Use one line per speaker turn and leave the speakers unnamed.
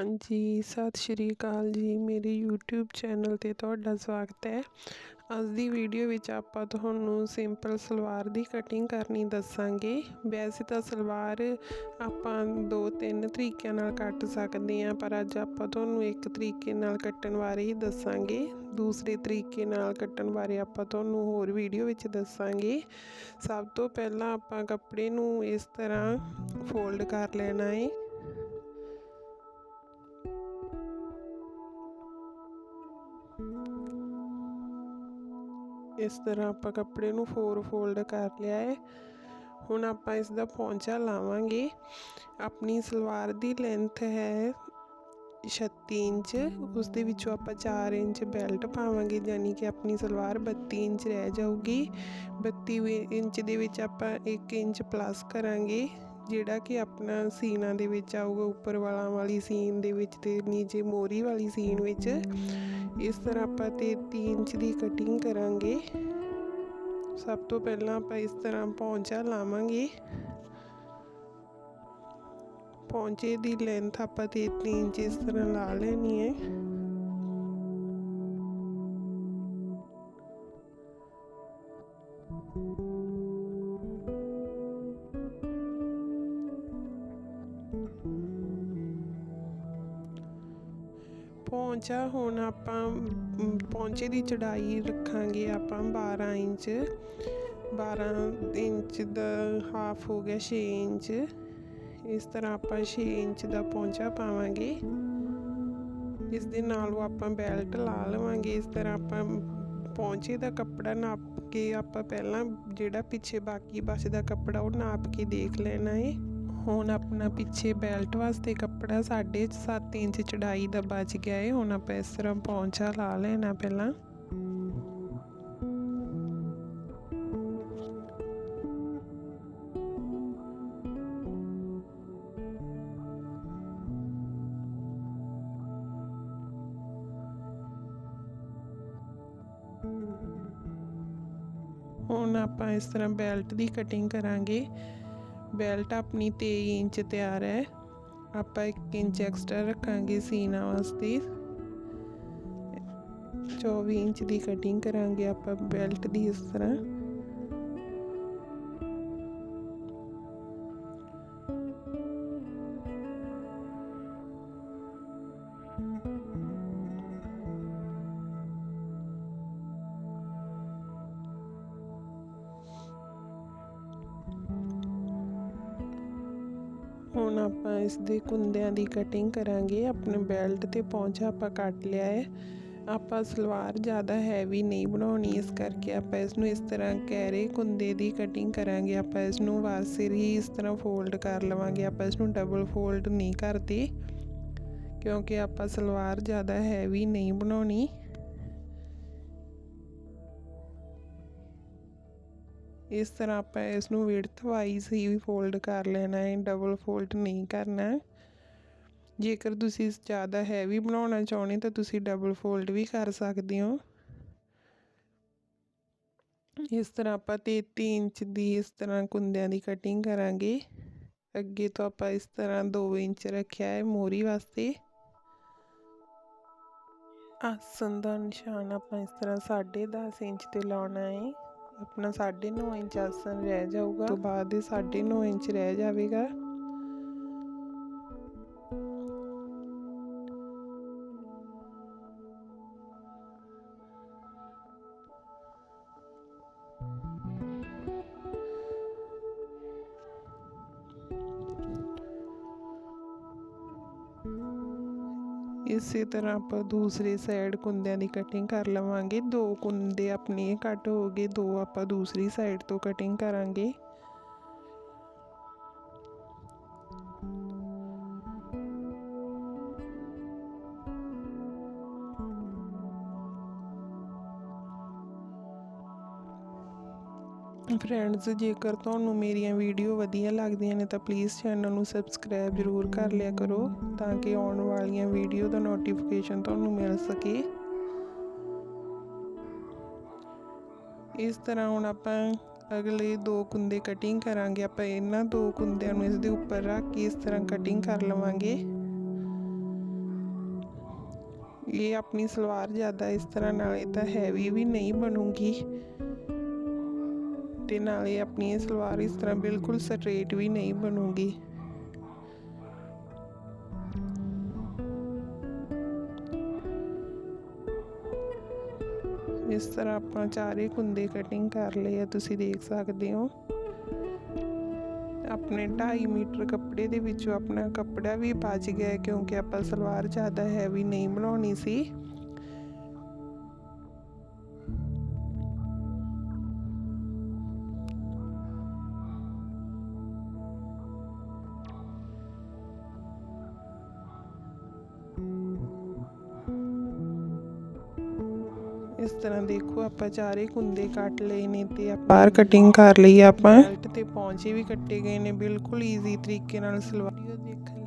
ਹਾਂਜੀ, ਸਤਿ ਸ਼੍ਰੀ ਅਕਾਲ ਜੀ। ਮੇਰੇ YouTube ਚੈਨਲ ਤੇ ਤੁਹਾਡਾ ਸਵਾਗਤ ਹੈ। ਅੱਜ ਦੀ ਵੀਡੀਓ ਵਿੱਚ ਆਪਾਂ ਤੁਹਾਨੂੰ ਸਿੰਪਲ ਸਲਵਾਰ ਦੀ ਕਟਿੰਗ ਕਰਨੀ ਦੱਸਾਂਗੇ। ਵੈਸੇ ਤਾਂ ਸਲਵਾਰ ਆਪਾਂ ਦੋ ਤਿੰਨ ਤਰੀਕਿਆਂ ਨਾਲ ਕੱਟ ਸਕਦੇ ਹਾਂ, ਪਰ ਅੱਜ ਆਪਾਂ ਤੁਹਾਨੂੰ ਇੱਕ ਤਰੀਕੇ ਨਾਲ ਕੱਟਣ ਬਾਰੇ ਹੀ ਦੱਸਾਂਗੇ। ਦੂਸਰੇ ਤਰੀਕੇ ਨਾਲ ਕੱਟਣ ਬਾਰੇ ਆਪਾਂ ਤੁਹਾਨੂੰ ਹੋਰ ਵੀਡੀਓ ਵਿੱਚ ਦੱਸਾਂਗੇ। ਸਭ ਤੋਂ ਪਹਿਲਾਂ ਆਪਾਂ ਕੱਪੜੇ ਨੂੰ ਇਸ ਤਰ੍ਹਾਂ ਫੋਲਡ ਕਰ ਲੈਣਾ ਹੈ ਇਸ ਤਰ੍ਹਾਂ ਆਪਾਂ ਕੱਪੜੇ ਨੂੰ ਫੋਰ ਫੋਲਡ ਕਰ ਲਿਆ ਹੈ ਹੁਣ ਆਪਾਂ ਇਸ ਦਾ ਪੌਂਚਾ ਲਾਵਾਂਗੇ। ਆਪਣੀ ਸਲਵਾਰ ਦੀ ਲੈਂਥ ਹੈ 36 ਇੰਚ। ਉਸ ਦੇ ਵਿੱਚੋਂ ਆਪਾਂ 4 ਇੰਚ ਬੈਲਟ ਪਾਵਾਂਗੇ ਯਾਨੀ ਕਿ ਆਪਣੀ ਸਲਵਾਰ 32 ਇੰਚ ਰਹਿ ਜਾਊਗੀ। 32 ਇੰਚ ਦੇ ਵਿੱਚ ਆਪਾਂ 1 ਇੰਚ ਪਲੱਸ ਕਰਾਂਗੇ। ਜਿਹੜਾ ਕਿ ਆਪਣਾ ਸੀਨਾਂ ਦੇ ਵਿੱਚ ਆਊਗਾ, ਉੱਪਰ ਵਾਲਾ ਵਾਲੀ ਸੀਨ ਦੇ ਵਿੱਚ ਤੇ ਨੀਚੇ ਮੋਰੀ ਵਾਲੀ ਸੀਨ ਵਿੱਚ। ਇਸ ਤਰ੍ਹਾਂ ਆਪਾਂ ਤੇ 3 ਇੰਚ ਦੀ ਕਟਿੰਗ ਕਰਾਂਗੇ। ਸਭ ਤੋਂ ਪਹਿਲਾਂ ਆਪਾਂ ਇਸ ਤਰ੍ਹਾਂ ਪੌਂਚਾ ਲਾਵਾਂਗੇ। ਪੌਂਚੇ ਦੀ ਲੈਂਥ ਆਪਾਂ 3 ਇੰਚ ਇਸ ਤਰ੍ਹਾਂ ਲਾ ਲੈਣੀ ਹੈ। ਪੌਂਚਾ ਹੁਣ ਆਪਾਂ ਪੌਂਚੇ ਦੀ ਚੜਾਈ ਰੱਖਾਂਗੇ ਆਪਾਂ 12 ਇੰਚ। 12 ਇੰਚ ਦਾ ਹਾਫ ਹੋ ਗਿਆ 6 ਇੰਚ। ਇਸ ਤਰ੍ਹਾਂ ਆਪਾਂ 6 ਇੰਚ ਦਾ ਪੌਂਚਾ ਪਾਵਾਂਗੇ। ਇਸ ਦੇ ਨਾਲ ਉਹ ਆਪਾਂ ਬੈਲਟ ਲਾ ਲਵਾਂਗੇ। ਇਸ ਤਰ੍ਹਾਂ ਆਪਾਂ ਪੌਂਚੇ ਦਾ ਕੱਪੜਾ ਨਾਪ ਕੇ ਆਪਾਂ ਪਹਿਲਾਂ ਜਿਹੜਾ ਪਿੱਛੇ ਬਾਕੀ ਬਚਦਾ ਕੱਪੜਾ ਉਹ ਨਾਪ ਕੇ ਦੇਖ ਲੈਣਾ ਹੈ ਹੁਣ ਆਪਣਾ ਪਿੱਛੇ ਬੈਲਟ ਵਾਸਤੇ ਕੱਪੜਾ 7.5 ਇੰਚ ਚੜਾਈ ਦਾ ਬਚ ਗਿਆ ਹੈ ਹੁਣ ਆਪਾਂ ਇਸ ਤਰ੍ਹਾਂ ਪੌਂਚਾ ਲਾ ਲੈਣਾ ਪਹਿਲਾਂ। ਹੁਣ ਆਪਾਂ ਇਸ ਤਰ੍ਹਾਂ ਬੈਲਟ ਦੀ ਕਟਿੰਗ ਕਰਾਂਗੇ। ਬੈਲਟ ਆਪਣੀ 23 ਇੰਚ ਤਿਆਰ ਹੈ। ਆਪਾਂ 1 ਇੰਚ ਐਕਸਟਰਾ ਰੱਖਾਂਗੇ ਸੀਨਾ ਵਾਸਤੇ। 24 ਇੰਚ ਦੀ ਕਟਿੰਗ ਕਰਾਂਗੇ ਆਪਾਂ ਬੈਲਟ ਦੀ ਇਸ ਤਰ੍ਹਾਂ। ਹੁਣ ਆਪਾਂ ਇਸ ਦੇ ਕੁੰਦਿਆਂ ਦੀ ਕਟਿੰਗ ਕਰਾਂਗੇ। ਆਪਣੇ ਬੈਲਟ ਤੇ ਪੌਂਚਾ ਆਪਾਂ ਕੱਟ ਲਿਆ ਹੈ। ਆਪਾਂ ਸਲਵਾਰ ਜ਼ਿਆਦਾ ਹੈਵੀ ਨਹੀਂ ਬਣਾਉਣੀ, ਇਸ ਕਰਕੇ ਆਪਾਂ ਇਸ ਨੂੰ ਇਸ ਤਰ੍ਹਾਂ ਕੈਰੇ ਕੁੰਦੇ ਦੀ ਕਟਿੰਗ ਕਰਾਂਗੇ। ਆਪਾਂ ਇਸ ਨੂੰ ਵਾਸਿਰ ਹੀ ਇਸ ਤਰ੍ਹਾਂ ਫੋਲਡ ਕਰ ਲਵਾਂਗੇ। ਆਪਾਂ ਇਸ ਨੂੰ ਡਬਲ ਫੋਲਡ ਨਹੀਂ ਕਰਦੇ, ਕਿਉਂਕਿ ਆਪਾਂ ਸਲਵਾਰ ਜ਼ਿਆਦਾ ਹੈਵੀ ਨਹੀਂ ਬਣਾਉਣੀ। ਇਸ ਤਰ੍ਹਾਂ ਆਪਾਂ ਇਸ ਨੂੰ ਵਿਡਥ ਵਾਈਜ਼ ਹੀ ਫੋਲਡ ਕਰ ਲੈਣਾ ਹੈ ਡਬਲ ਫੋਲਡ ਨਹੀਂ ਕਰਨਾ ਜੇਕਰ ਤੁਸੀਂ ਜ਼ਿਆਦਾ ਹੈਵੀ ਬਣਾਉਣਾ ਚਾਹੁੰਦੇ ਤਾਂ ਤੁਸੀਂ ਡਬਲ ਫੋਲਡ ਵੀ ਕਰ ਸਕਦੇ ਹੋ। ਇਸ ਤਰ੍ਹਾਂ ਆਪਾਂ 33 ਇੰਚ ਦੀ ਇਸ ਤਰ੍ਹਾਂ ਕੁੰਦਿਆਂ ਦੀ ਕਟਿੰਗ ਕਰਾਂਗੇ। ਅੱਗੇ ਤੋਂ ਆਪਾਂ ਇਸ ਤਰ੍ਹਾਂ 2 ਇੰਚ ਰੱਖਿਆ ਹੈ ਮੋਰੀ ਵਾਸਤੇ। ਆਸਨ ਦਾ ਨਿਸ਼ਾਨ ਆਪਾਂ ਇਸ ਤਰ੍ਹਾਂ 10.5 ਇੰਚ ਤੇ ਲਾਉਣਾ ਹੈ। ਆਪਣਾ 9.5 ਇੰਚ ਆਸਣ ਰਹਿ ਜਾਊਗਾ। ਤੋਂ ਬਾਅਦ ਇਹ 9.5 ਇੰਚ ਰਹਿ ਜਾਵੇਗਾ। ਇਸੇ ਤਰ੍ਹਾਂ ਆਪਾਂ ਦੂਸਰੇ ਸਾਈਡ ਕੁੰਦਿਆਂ ਦੀ ਕਟਿੰਗ ਕਰ ਲਵਾਂਗੇ। ਦੋ ਕੁੰਦੇ ਆਪਣੇ ਕੱਟ ਹੋ ਗਏ, ਦੋ ਆਪਾਂ ਦੂਸਰੀ ਸਾਈਡ ਤੋਂ ਕਟਿੰਗ ਕਰਾਂਗੇ। ਫਰੈਂਡਸ, ਜੇਕਰ ਤੁਹਾਨੂੰ ਮੇਰੀਆਂ ਵੀਡੀਓ ਵਧੀਆ ਲੱਗਦੀਆਂ ਨੇ, ਤਾਂ ਪਲੀਜ਼ ਚੈਨਲ ਨੂੰ ਸਬਸਕ੍ਰਾਈਬ ਜ਼ਰੂਰ ਕਰ ਲਿਆ ਕਰੋ, ਤਾਂ ਕਿ ਆਉਣ ਵਾਲੀਆਂ ਵੀਡੀਓ ਦਾ ਨੋਟੀਫਿਕੇਸ਼ਨ ਤੁਹਾਨੂੰ ਮਿਲ ਸਕੇ। ਇਸ ਤਰ੍ਹਾਂ ਹੁਣ ਆਪਾਂ ਅਗਲੇ ਦੋ ਕੁੰਦੇ ਕਟਿੰਗ ਕਰਾਂਗੇ। ਆਪਾਂ ਇਹਨਾਂ ਦੋ ਕੁੰਦਿਆਂ ਨੂੰ ਇਸ ਦੇ ਉੱਪਰ ਰੱਖ ਕੇ ਇਸ ਤਰ੍ਹਾਂ ਕਟਿੰਗ ਕਰ ਲਵਾਂਗੇ। ਇਹ ਆਪਣੀ ਸਲਵਾਰ ਜ਼ਿਆਦਾ ਇਸ ਤਰ੍ਹਾਂ ਨਾਲ, ਇਹ ਤਾਂ ਹੈਵੀ ਵੀ ਨਹੀਂ ਬਣੂਗੀ। ਤੇ ਨਾਲੇ ਆਪਣੀ ਇਹ ਸਲਵਾਰ ਇਸ ਤਰ੍ਹਾਂ ਬਿਲਕੁਲ ਸਟ੍ਰੇਟ ਵੀ ਨਹੀਂ ਬਣੂਗੀ। ਇਸ ਤਰ੍ਹਾਂ ਆਪਾਂ ਚਾਰੇ ਕੁੰਦੇ ਕਟਿੰਗ ਕਰ ਲਏ ਆ, ਤੁਸੀਂ ਦੇਖ ਸਕਦੇ ਹੋ। ਆਪਣੇ 2.5 ਮੀਟਰ ਕੱਪੜੇ ਦੇ ਵਿੱਚੋਂ ਆਪਣਾ ਕੱਪੜਾ ਵੀ ਬਚ ਗਿਆ ਕਿਉਂਕਿ ਆਪਾਂ ਸਲਵਾਰ ਜ਼ਿਆਦਾ ਹੈਵੀ ਨਹੀਂ ਬਣਾਉਣੀ ਸੀ। ਇਸ ਤਰ੍ਹਾਂ ਦੇਖੋ, ਆਪਾਂ ਚਾਰੇ ਕੁੰਦੇ ਕੱਟ ਲਏ ਨੇ ਤੇ ਬਾਹਰ ਕਟਿੰਗ ਕਰ ਲਈ ਆਪਾਂ। ਤੇ ਪੌਂਚੇ ਵੀ ਕੱਟੇ ਗਏ ਨੇ, ਬਿਲਕੁਲ ਈਜ਼ੀ ਤਰੀਕੇ ਨਾਲ ਸਲਵਾਰ। ਦੇਖਣ